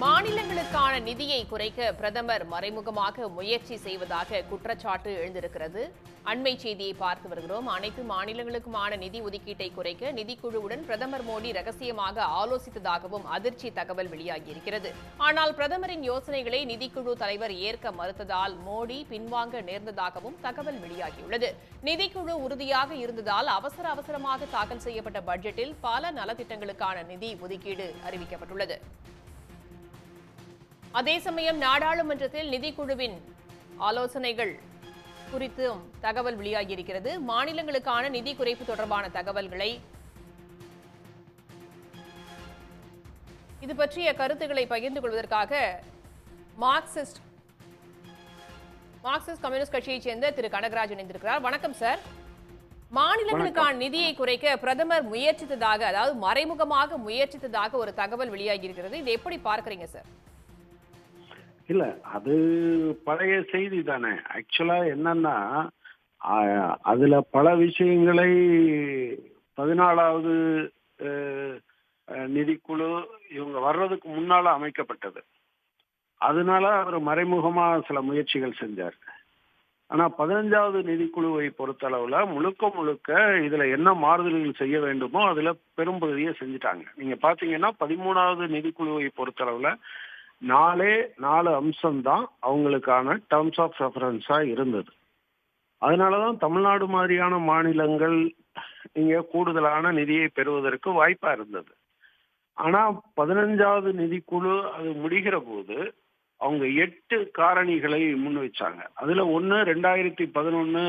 மாநிலங்களுக்கான நிதியை குறைக்க பிரதமர் மறைமுகமாக முயற்சி செய்வதாக குற்றச்சாட்டு எழுந்திருக்கிறது. அண்மை செய்தியை பார்த்து வருகிறோம். அனைத்து மாநிலங்களுக்குமான நிதி ஒதுக்கீட்டை குறைக்க நிதிக்குழுவுடன் பிரதமர் மோடி ரகசியமாக ஆலோசித்ததாகவும் அதிர்ச்சி தகவல் வெளியாகியிருக்கிறது. ஆனால் பிரதமரின் யோசனைகளை நிதிக்குழு தலைவர் ஏற்க மறுத்ததால் மோடி பின்வாங்க நேர்ந்ததாகவும் தகவல் வெளியாகியுள்ளது. நிதிக்குழு உறுதியாக இருந்ததால் அவசர அவசரமாக தாக்கல் செய்யப்பட்ட பட்ஜெட்டில் பல நலத்திட்டங்களுக்கான நிதி ஒதுக்கீடு அறிவிக்கப்பட்டுள்ளது. அதே சமயம் நாடாளுமன்றத்தில் நிதிக்குழுவின் ஆலோசனைகள் குறித்தும் தகவல் வெளியாகியிருக்கிறது. மாநிலங்களுக்கான நிதி குறைப்பு தொடர்பான தகவல்களை இது பற்றிய கருத்துக்களை பகிர்ந்து கொள்வதற்காக மார்க்சிஸ்ட் மார்க்சிஸ்ட் கம்யூனிஸ்ட் கட்சியைச் சேர்ந்த திரு. கனகராஜ் இணைந்திருக்கிறார். வணக்கம் சார். மாநிலங்களுக்கான நிதியை குறைக்க பிரதமர் முயற்சித்ததாக அதாவது மறைமுகமாக முயற்சித்ததாக ஒரு தகவல் வெளியாகியிருக்கிறது. இது எப்படி பார்க்கறீங்க சார்? இல்ல அது பழைய செய்தி தானே. ஆக்சுவலா என்னன்னா அதுல பல விஷயங்களை பதினாலாவது நிதிக்குழு இவங்க வர்றதுக்கு முன்னால அமைக்கப்பட்டது. அதனால அவர் மறைமுகமா சில முயற்சிகள் செஞ்சார். ஆனா பதினஞ்சாவது நிதிக்குழுவை பொறுத்தளவுல முழுக்க முழுக்க இதுல என்ன மாறுதல்கள் செய்ய வேண்டுமோ அதுல பெரும்பகுதியை செஞ்சுட்டாங்க. நீங்க பாத்தீங்கன்னா பதிமூணாவது நிதிக்குழுவை பொறுத்தளவுல நாலே நாலு அம்சம்தான் அவங்களுக்கான டேர்ம்ஸ் ஆஃப் ரெஃபரன்ஸா இருந்தது. அதனாலதான் தமிழ்நாடு மாதிரியான மாநிலங்கள் இங்க கூடுதலான நிதியை பெறுவதற்கு வாய்ப்பா இருந்தது. ஆனா பதினஞ்சாவது நிதிக்குழு அது முடிகிற போது அவங்க எட்டு காரணிகளை முன் வச்சாங்க அதுல ஒன்று ரெண்டாயிரத்தி பதினொன்னு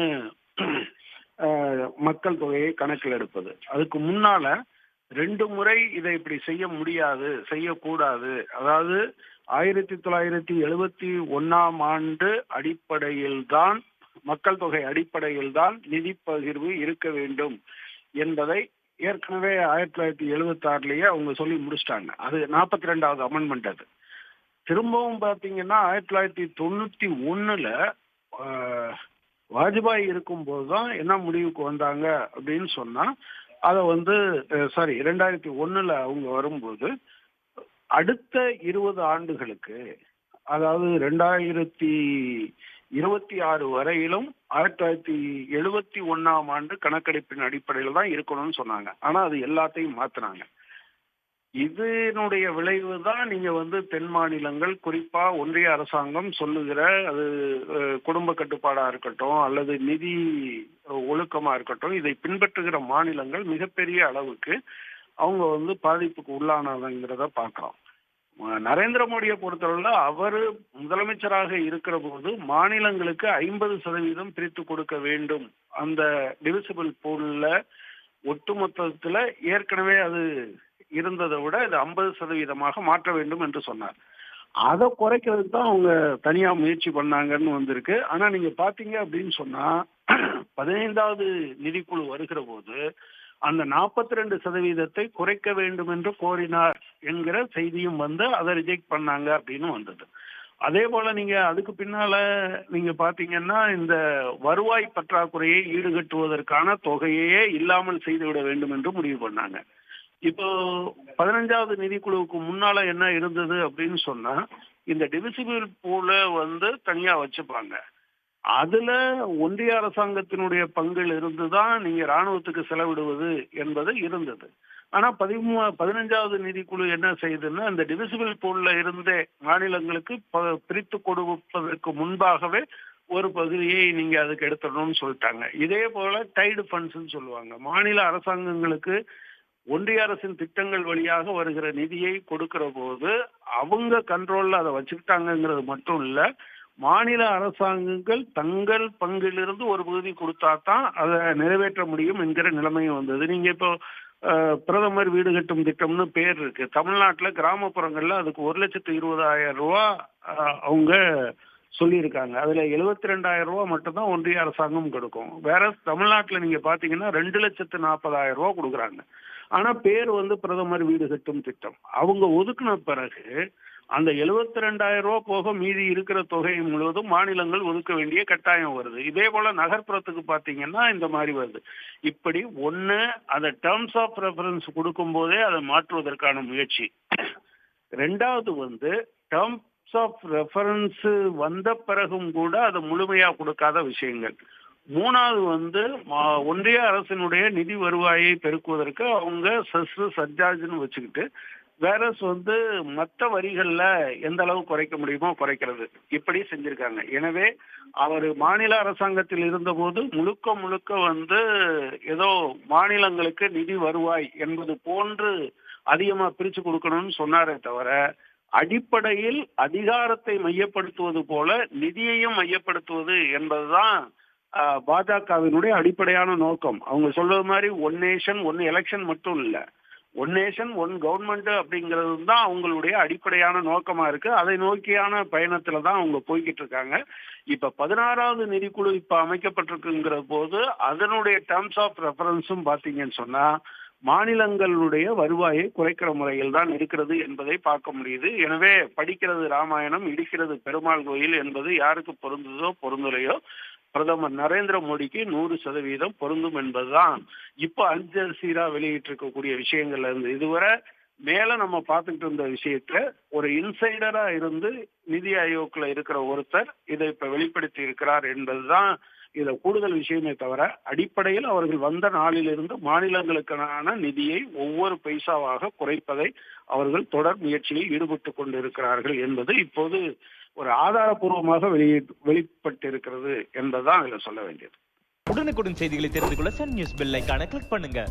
மக்கள் தொகையை கணக்கில் எடுப்பது. அதுக்கு முன்னால ரெண்டு முறை இதை இப்படி செய்ய முடியாது செய்யக்கூடாது. அதாவது ஆயிரத்தி தொள்ளாயிரத்தி எழுபத்தி ஒன்னாம் ஆண்டு அடிப்படையில் தான் மக்கள் தொகை அடிப்படையில் தான் நிதி பகிர்வு இருக்க வேண்டும் என்பதை ஏற்கனவே ஆயிரத்தி தொள்ளாயிரத்தி எழுபத்தி ஆறுலயே அவங்க சொல்லி முடிச்சிட்டாங்க. அது நாற்பத்தி ரெண்டாவது அமெண்ட்மெண்ட் அது. திரும்பவும் பாத்தீங்கன்னா ஆயிரத்தி தொள்ளாயிரத்தி தொண்ணூத்தி ஒண்ணுல ஆஹ், வாஜ்பாய் இருக்கும்போது தான் என்ன முடிவுக்கு வந்தாங்க அப்படின்னு சொன்னா அதை வந்து சாரி ரெண்டாயிரத்தி ஒண்ணுல அவங்க வரும்போது அடுத்த இருபது ஆண்டுகளுக்கு அதாவது ரெண்டாயிரத்தி இருபத்தி ஆறு வரையிலும் ஆயிரத்தி தொள்ளாயிரத்தி எழுபத்தி ஒன்னாம் ஆண்டு கணக்கெடுப்பின் அடிப்படையில் தான் இருக்கணும்னு சொன்னாங்க. ஆனா அது எல்லாத்தையும் மாத்துனாங்க. இதனுடைய விளைவு தான் நீங்க வந்து தென் மாநிலங்கள் குறிப்பா ஒன்றிய அரசாங்கம் சொல்லுகிற அது குடும்ப கட்டுப்பாடா இருக்கட்டும் அல்லது நிதி ஒழுக்கமா இருக்கட்டும் இதை பின்பற்றுகிற மாநிலங்கள் மிகப்பெரிய அளவுக்கு அவங்க வந்து பாதிப்புக்கு உள்ளானதுங்கிறத பார்க்கலாம் நரேந்திர மோடியை பொறுத்தவரை அவர் முதலமைச்சராக இருக்கிற போது மாநிலங்களுக்கு ஐம்பது சதவீதம் பிரித்து கொடுக்க வேண்டும். அந்த டிவிசிபிள் பூல்ல ஒட்டுமொத்தத்துல ஏற்கனவே அது இருந்ததை விட இது ஐம்பது சதவீதமாக மாற்ற வேண்டும் என்று சொன்னார். அதை குறைக்கிறதுக்கு தான் அவங்க தனியா முயற்சி பண்ணாங்கன்னு வந்திருக்கு. ஆனா நீங்க பாத்தீங்க அப்படின்னு சொன்னா பதினைந்தாவது நிதிக்குழு வருகிற போது அந்த நாற்பத்தி ரெண்டு சதவீதத்தை குறைக்க வேண்டும் என்று கோரினார் என்கிற செய்தியும் வந்து அதை ரிஜெக்ட் பண்ணாங்க அப்படின்னு வந்தது. அதே போல நீங்க அதுக்கு பின்னால நீங்க பாத்தீங்கன்னா இந்த வருவாய் பற்றாக்குறையை ஈடுகட்டுவதற்கான தொகையே இல்லாமல் செய்துவிட வேண்டும் என்று முடிவு பண்ணாங்க. இப்போ பதினஞ்சாவது நிதிக்குழுவுக்கு முன்னால என்ன இருந்தது அப்படின்னு சொன்னா இந்த டிவிசிபிள் பூல வந்து தனியா வச்சுப்பாங்க. அதுல ஒன்றிய அரசாங்கத்தினுடைய பங்கில் இருந்துதான் நீங்க ராணுவத்துக்கு செலவிடுவது என்பது இருந்தது. ஆனா பதிமூ பதினஞ்சாவது நிதிக்குழு என்ன செய்யுதுன்னா இந்த டிவிசிபிள் பூல்ல இருந்தே மாநிலங்களுக்கு பிரித்து கொடுப்பதற்கு முன்பாகவே ஒரு பகுதியை நீங்க அதுக்கு எடுத்துடணும்னு சொல்லிட்டாங்க. இதே போல டைடு ஃபண்ட்ஸ்னு சொல்லுவாங்க. மாநில அரசாங்கங்களுக்கு ஒன்றிய அரசின் திட்டங்கள் வழியாக வருகிற நிதியை கொடுக்கிற போது அவங்க கண்ட்ரோல்ல அதை வச்சுக்கிட்டாங்கிறது மட்டும் இல்ல மாநில அரசாங்கங்கள் தங்கள் பங்கிலிருந்து ஒரு பகுதி கொடுத்தா தான் அதை நிறைவேற்ற முடியும் என்கிற நிலைமையும் வந்தது. நீங்க இப்போ பிரதமர் வீடு கட்டும் திட்டம்னு பேர் இருக்கு. தமிழ்நாட்டுல கிராமப்புறங்கள்ல அதுக்கு ஒரு லட்சத்து இருபதாயிரம் ரூபா அஹ், அவங்க சொல்லியிருக்காங்க. அதுல எழுபத்தி ரெண்டாயிரம் ரூபா மட்டும்தான் ஒன்றிய அரசாங்கம் கொடுக்கும். வேற தமிழ்நாட்டுல நீங்க பாத்தீங்கன்னா ரெண்டு லட்சத்து நாற்பதாயிரம் ரூபா கொடுக்குறாங்க. ஆனா பேர் வந்து பிரதமர் வீடு கட்டும் திட்டம். அவங்க ஒதுக்குன பிறகு அந்த எழுபத்தி ரெண்டாயிரம் ரூபா போக மீதி இருக்கிற தொகை முழுவதும் மாநிலங்கள் ஒதுக்க வேண்டிய கட்டாயம் வருது. இதே போல நகர்ப்புறத்துக்கு பாத்தீங்கன்னா இந்த மாதிரி வருது. இப்படி ஒண்ணு அந்த டேர்ம்ஸ் ஆஃப் ரெஃபரன்ஸ் கொடுக்கும் போதே அதை மாற்றுவதற்கான முயற்சி. ரெண்டாவது வந்து டேர்ம்ஸ் ஆஃப் ரெஃபரன்ஸ் வந்த பிறகும் கூட அதை முழுமையா கொடுக்காத விஷயங்கள். மூணாவது வந்து மா- ஒன்றிய அரசினுடைய நிதி வருவாயை பெருக்குவதற்கு அவங்க செஸ் சர்ஜார்ஜ்னு வச்சுக்கிட்டு வேரஸ் வந்து மற்ற வரிகள்ல எந்த அளவு குறைக்க முடியுமோ குறைக்கிறது. இப்படி செஞ்சிருக்காங்க. எனவே அவர் மாநில அரசாங்கத்தில் இருந்தபோது முழுக்க முழுக்க வந்து ஏதோ மாநிலங்களுக்கு நிதி வருவாய் என்பது போன்று அதிகமா பிரிச்சு கொடுக்கணும்னு சொன்னாரே தவிர அடிப்படையில் அதிகாரத்தை மையப்படுத்துவது போல நிதியையும் மையப்படுத்துவது என்பதுதான் பாஜகவினுடைய அடிப்படையான நோக்கம். அவங்க சொல்றது மாதிரி ஒன் நேஷன் ஒன் எலெக்ஷன் மட்டும் இல்ல. ஒன் நேஷன் ஒன் கவர்மெண்ட் அப்படிங்கிறது தான் அவங்களுடைய அடிப்படையான நோக்கமா இருக்கு. அதை நோக்கியான பயணத்துல தான் அவங்க போய்கிட்டு இருக்காங்க. இப்ப பதினாறாவது நிதிக்குழு இப்ப அமைக்கப்பட்டிருக்குங்கிற போது அதனுடைய டேர்ம்ஸ் ஆஃப் ரெஃபரன்ஸும் பாத்தீங்கன்னு சொன்னா மாநிலங்களுடைய வருவாயை குறைக்கிற முறையில் தான் இருக்கிறது என்பதை பார்க்க முடியுது. எனவே படிக்கிறது ராமாயணம் இடிக்கிறது பெருமாள் கோயில் என்பது யாருக்கு பொருந்ததோ பொருந்தலையோ பிரதமர் நரேந்திர மோடிக்கு நூறு சதவீதம் பொருந்தும் என்பதுதான் இப்ப சீரா வெளியிட்டு இருக்கக்கூடிய விஷயங்கள்ல இருந்து. இதுவரை மேல நம்ம பார்த்துக்கிட்டு இருந்த விஷயத்துல ஒரு இன்சைடரா இருந்து நிதி ஆயோக்ல இருக்கிற ஒருத்தர் இதை இப்ப வெளிப்படுத்தி இருக்கிறார் என்பதுதான் இதுல கூடுதல் விஷயமே தவிர அடிப்படையில் அவர்கள் வந்த நாளிலிருந்து மாநிலங்களுக்கான நிதியை ஒவ்வொரு பைசாவாக குறைப்பதை அவர்கள் தொடர் முயற்சியில் ஈடுபட்டு கொண்டிருக்கிறார்கள் என்பது இப்போது ஒரு ஆதாரபூர்வமாக வெளியே வெளிப்பட்டிருக்கிறது என்பதுதான் இதுல சொல்ல வேண்டியது. உடனுக்குடன் செய்திகளை தெரிந்து கொள்ள சன் நியூஸ் பெல் ஐகானை கிளிக் பண்ணுங்க.